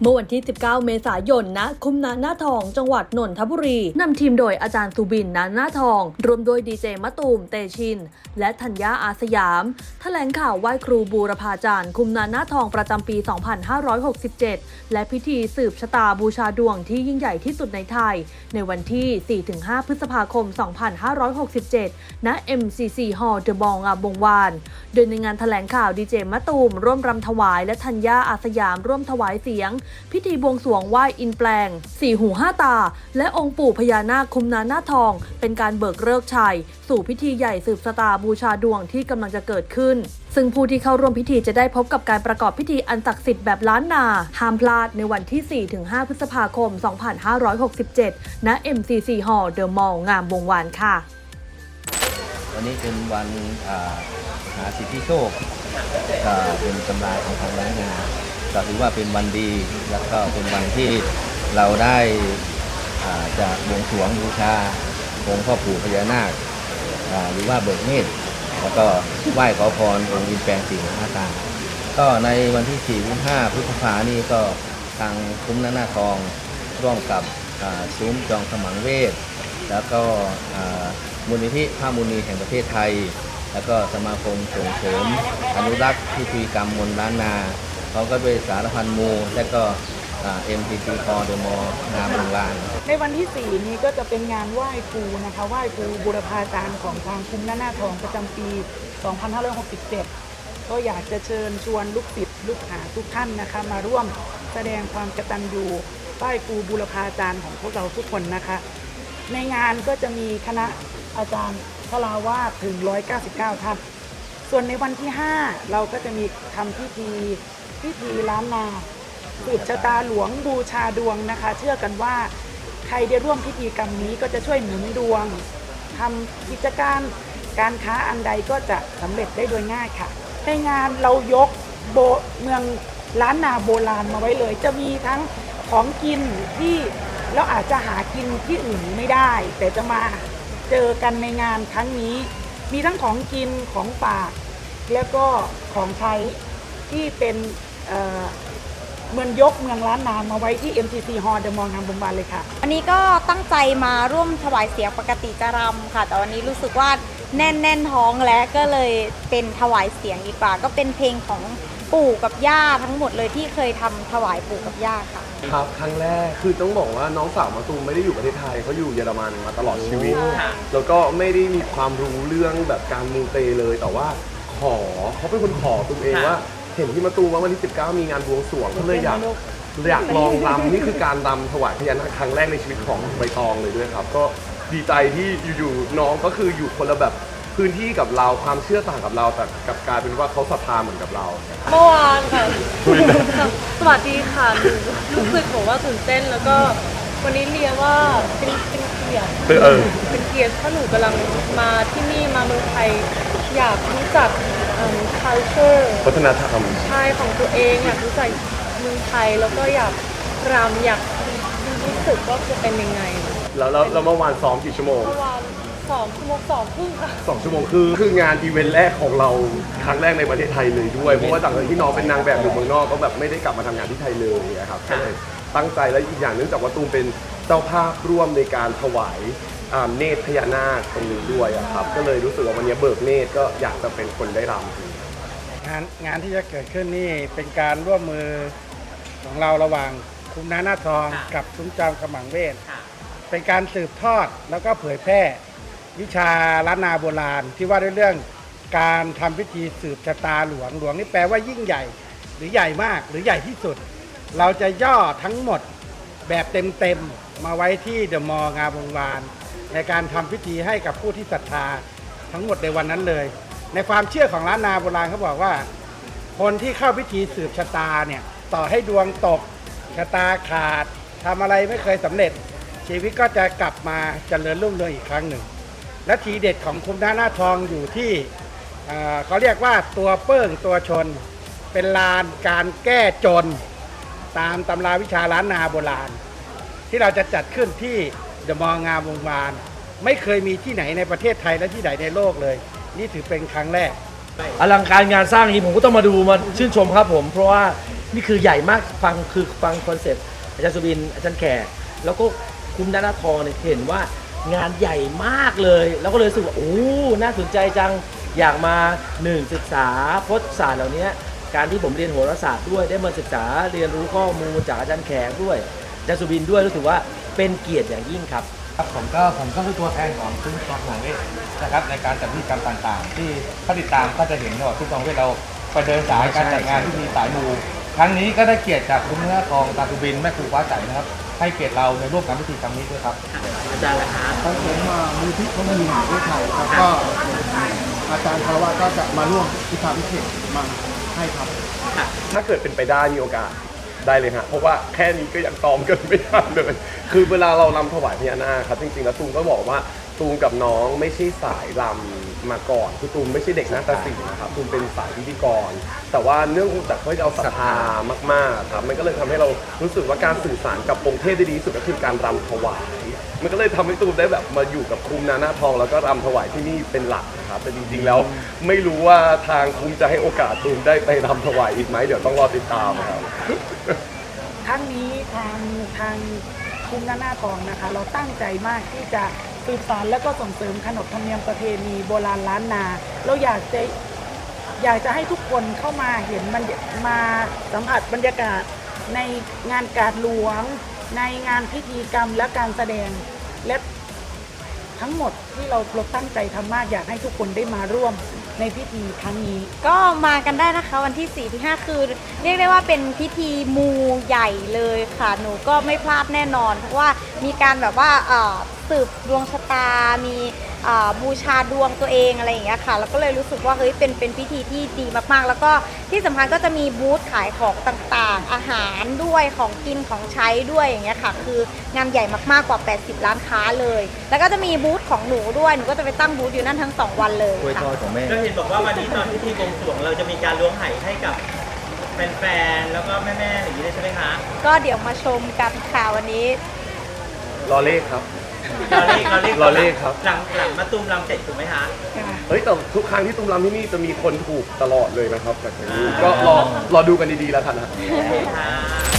เมื่อวันที่ 19 เมษายนณคุ้มนาหน้าทอง จังหวัดนนทบุรีนำทีมโดยอาจารย์สุบินนาหน้าทอง รวมโดยดีเจมะตูม เตชิน และธัญญาอาสยามแถลงข่าวไหว้ครูบูรพาจารย์ คุมนาหน้าทองประจำปี 2567 และพิธีสืบชะตาบูชาดวงที่ยิ่งใหญ่ที่สุดในไทย ในวันที่ 4-5 พฤษภาคม 2567 ณ MCC Hall เดอะบองงามวงวาน โดยในงานแถลงข่าวดีเจมะตูม ร่วมรำถวายและธัญญาอาสยามร่วมถวายเสียงพิธีบวงสรวงไหว้อินแปลง สี่หูห้าตา และองค์ปู่พญานาคคุมนาหน้าทอง เป็นการเบิกเลิกชัย สู่พิธีใหญ่สืบชะตาบูชาดวงที่กำลังจะเกิดขึ้น ซึ่งผู้ที่เข้าร่วมพิธีจะได้พบกับการประกอบพิธีอันศักดิ์สิทธิ์แบบล้านนา ห้ามพลาดในวันที่ 4-5 พฤษภาคม 2567 ณ MCC Hall เดอะมอลล์งามวงวานค่ะ วันนี้เป็นวันอ่าหาสิทธิโชค เป็นตำราของทางร้านงานก็ถือว่าเป็นวันดีแล้วก็เป็นวันที่เราได้อ่าจะบวงสรวงบูชาองค์พ่อปู่พญานาคหรือว่าเบิกเนตรแล้วก็ไหว้ขอพรองค์อินแปลงสี่หน้าตาก็ในวันที่4ถึง5พฤษภานี่ก็ทางคุ้มนาหน้าทองร่วมกับซุ้มจองสมังเวท แล้วก็มูลนิธิภาคมูลนีแห่งประเทศไทย แล้วก็สมาคมส่งเสริมอนุรักษ์พิธีกรรมมนล้านนาเขาก็ด้วยสารพันมูและก็เอ็มทีซีคอเดมองามโรงงาน ในวันที่ 4 นี้ก็จะเป็นงานไหว้ครูนะคะไหว้ครูบุรพาจารย์ของทางคุ้มหน้าหน้าทองประจำปี 2567 ก็อยากจะเชิญชวนลูกศิษย์ลูกหาทุกท่านนะคะ มาร่วมแสดงความกตัญญูไหว้ครูบุรพาจารย์ของพวกเราทุกคนนะคะ ในงานก็จะมีคณะอาจารย์ คลาวาสถึง 199ท่านส่วนในวันที่ 5 เราก็จะมีทำพิธีพิธีล้านนาสืบชะตาหลวงบูชาดวงนะคะ เชื่อกันว่าใครได้ร่วมพิธีกรรมนี้ก็จะช่วยหนุนดวงทำกิจการการค้าอันใดก็จะสำเร็จได้โดยง่ายค่ะ ในงานเรายกโบเมืองล้านนาโบราณมาไว้เลย จะมีทั้งของกินที่เราอาจจะหากินที่อื่นไม่ได้ แต่จะมา เจอกันในงานครั้งนี้ มีทั้งของกินของฝาก แล้วก็ของใช้ที่เป็นเเมืองยกเมืองล้านนามาไว้ที่ MCC Hall เดอะมองงามบงบานเลยค่ะ วันนี้ก็ตั้งใจมาร่วมถวายเสียงปกติจะรำค่ะ แต่วันนี้รู้สึกว่าแน่นแน่นท้องและก็เลยเป็นถวายเสียงดีกว่า ก็เป็นเพลงของ ปู่กับย่าทั้งหมดเลยที่เคยทำถวายปู่กับย่าค่ะ ครับครั้งแรกคือต้องบอกว่าน้องสาวมาตูมไม่ได้อยู่ประเทศไทยเขาอยู่เยอรมันมาตลอดชีวิต แล้วก็ไม่ได้มีความรู้เรื่องแบบการมูเตเลย แต่ว่าขอเขาเป็นคนขอตูมเองว่า เห็นที่มาตูมว่าวันที่ 19 มีงานบวงสรวงก็เลยอยากอยากลองรำนี่คือการรำถวายพญานาคครั้งแรกในชีวิตของใบตองเลยด้วยครับ ก็ดีใจที่อยู่ๆน้องก็คืออยู่คนละแบบ พื้นที่กับเราความเชื่อต่างกับเราแต่กลับกลายเป็นว่าเขาศรัทธาเหมือนกับเรา เมื่อวานค่ะ สวัสดีค่ะหนูรู้สึกบอกว่าตื่นเต้นแล้วก็วันนี้เรียนว่าเป็นเป็นเกียรติเออ เป็นเกียรติเพราะหนูกำลังมาที่นี่มาเมืองไทยอยากรู้จักเอิ่ม culture วัฒนธรรมใช่ของตัวเองอยากรู้จักเมืองไทยแล้วก็อยากรำอยากรู้สึกว่าจะเป็นยังไงแล้วแล้วแล้วเมื่อวานซ้อมกี่ชั่วโมง เมื่อวาน สองชั่วโมงสองครึ่งค่ะ สองชั่วโมงคือคืองานอีเวนต์แรกของเราครั้งแรกในประเทศไทยเลยด้วยเพราะว่าจากที่น้องเป็นนางแบบอยู่เมืองนอกก็แบบไม่ได้กลับมาทำงานที่ไทยเลยนะครับก็เลยตั้งใจและอีกอย่างเนื่องจากว่าตูมเป็นเจ้าภาพร่วมในการถวายอ่าเนตรพญานาคตรงนี้ด้วยอะครับก็เลยรู้สึกว่าวันนี้เบิกเนตรก็อยากจะเป็นคนได้รำ งานงานที่จะเกิดขึ้นนี่เป็นการร่วมมือของเราระหว่างคุ้มน้าหน้าทองกับซุ้มจอมขมังเวทเป็นการสืบทอดแล้วก็เผยแพร่ วิชาล้านนาโบราณ ที่ว่าด้วยเรื่องการทำพิธีสืบชะตาหลวงหลวงนี่แปลว่ายิ่งใหญ่ หรือใหญ่มากหรือใหญ่ที่สุด เราจะย่อทั้งหมดแบบเต็มๆมาไว้ที่เดอะมอลล์งามวงวาน ในการทำพิธีให้กับผู้ที่ศรัทธาทั้งหมดในวันนั้นเลย ในความเชื่อของล้านนาโบราณเขาบอกว่า คนที่เข้าพิธีสืบชะตาเนี่ยต่อให้ดวงตกชะตาขาดทำอะไรไม่เคยสำเร็จ ชีวิตก็จะกลับมาเจริญรุ่งเรืองอีกครั้งหนึ่ง และทีเด็ดของคุมหน้าหน้าทองอยู่ที่เขาเรียกว่าตัวเปิ้งตัวชน เป็นลานการแก้จน ตามตำราวิชาล้านนาโบราณ ที่เราจะจัดขึ้นที่เดมองงามวงวาน ไม่เคยมีที่ไหนในประเทศไทยและที่ไหนในโลกเลย นี่ถือเป็นครั้งแรก อลังการงานสร้างอย่างนี้ผมก็ต้องมาดูมาชื่นชมครับผม เพราะว่านี่คือใหญ่มากฟังคือฟังคอนเซ็ปต์อาจารย์สุบินอาจารย์แขกแล้วก็คุ้มด้านหน้าทองเนี่ยเห็นว่า งานใหญ่มากเลย แล้วก็เลยรู้สึกว่าโอ้น่าสนใจจังอยากมาหนึ่งศึกษาพจน์ศาสตร์เหล่านี้การที่ผมเรียนโหราศาสตร์ด้วยได้มาศึกษาเรียนรู้ข้อมูลจากอาจารย์แขกด้วยอาจารย์สุบินด้วยรู้สึกว่าเป็นเกียรติอย่างยิ่งครับครับผมก็ผมก็คือตัวแทนของซุ้มกองหนังเวทนะครับในการจัดพิธีกรรมต่างๆ ที่ถ้าติดตามก็จะเห็นว่าซุ้มกองเวทเราไปเดินสายการจัดงานที่มีสายมูครั้งนี้ก็ได้เกียรติจากคุณเนื้อทองตาสุบินแม่ครูฟ้าใสนะครับ ให้เกียรติเราในร่วมการพิธีกรรมนี้ด้วยครับอาจารย์ละครับของผมมามูลที่เขามีประเทศไทยครับก็อาจารย์คารวะก็จะมาร่วมพิธาพิเศษมาให้ครับ ถ้าเกิดเป็นไปได้มีโอกาสได้เลยฮะเพราะว่าแค่นี้ก็ยังตอมเกินไม่ทันเลย คือเวลาเราลำถวายพญานาคครับ จริงๆแล้วตูมก็บอกว่าตูมกับน้องไม่ใช่สายลำ มาก่อนคือตูมไม่ใช่เด็กนาฏศิลป์นะครับตูมเป็นสายพิธีกร แต่ว่าเนื่องจากที่เราศรัทธามากๆครับมันก็เลยทำให้เรารู้สึกว่าการสื่อสารกับองค์เทพได้ดีที่สุดก็คือการรำถวายมันก็เลยทำให้ตูมได้แบบมาอยู่กับคุมนาหน้าทอง แล้วก็รำถวายที่นี่เป็นหลักนะครับแต่จริงๆแล้วไม่รู้ว่าทางคุมจะให้โอกาสตูมได้ไปรำถวายอีกไหมเดี๋ยวต้องรอติดตามครับ ครั้งนี้ทางทาง คุ้มหน้าหน้าทองนะคะ เราตั้งใจมากที่จะสืบสานและก็ส่งเสริมขนบธรรมเนียมประเพณีโบราณล้านนา เราอยากจะอยากจะให้ทุกคนเข้ามาเห็นมันมาสัมผัสบรรยากาศในงานการหลวง ในงานพิธีกรรมและการแสดงและทั้งหมดที่เราเราตั้งใจทำมากอยากให้ทุกคนได้มาร่วม ในพิธีครั้งนี้ ก็มากันได้นะคะวันที่4ที่5คือ เรียกได้ว่าเป็นพิธีมูใหญ่เลยค่ะ หนูก็ไม่พลาดแน่นอน เพราะว่ามีการแบบว่าเอ่อ สืบดวงชะตา มีเอ่อบูชาดวงตัวเองอะไรอย่างเงี้ยค่ะแล้วก็เลยรู้สึกว่าเฮ้ยเป็นเป็นพิธีที่ดีมากๆ แล้วก็ที่สำคัญก็จะมีบูธขายของต่างๆ อาหารด้วยของกินของใช้ด้วยอย่างเงี้ยค่ะ คืองานใหญ่มากๆกว่า 80ร้านค้าเลย แล้วก็จะมีบูธของหนูด้วยหนูก็จะไปตั้งบูธอยู่นั่นทั้งสองวันเลยกล้วยค่ะทอดของแม่ ก็เห็นบอกว่าวันนี้ตอนพิธีบวงสรวงเราจะมีการล้วงไหให้กับแฟนๆ แล้วก็แม่ๆอย่างนี้เลยใช่ไหมคะ ก็เดี๋ยวมาชมกันค่ะวันนี้ รอเลขครับ เราเลขเราเลขเราเลขครับ หลังหลังมาตุ้มรำเสร็จถูกไหมคะเฮ้ยแต่ทุกครั้งที่ตุ้มรำที่นี่จะมีคนถูกตลอดเลยนะครับจากนี้ก็รอรอดูกันดีๆแล้วกันนะค่ะ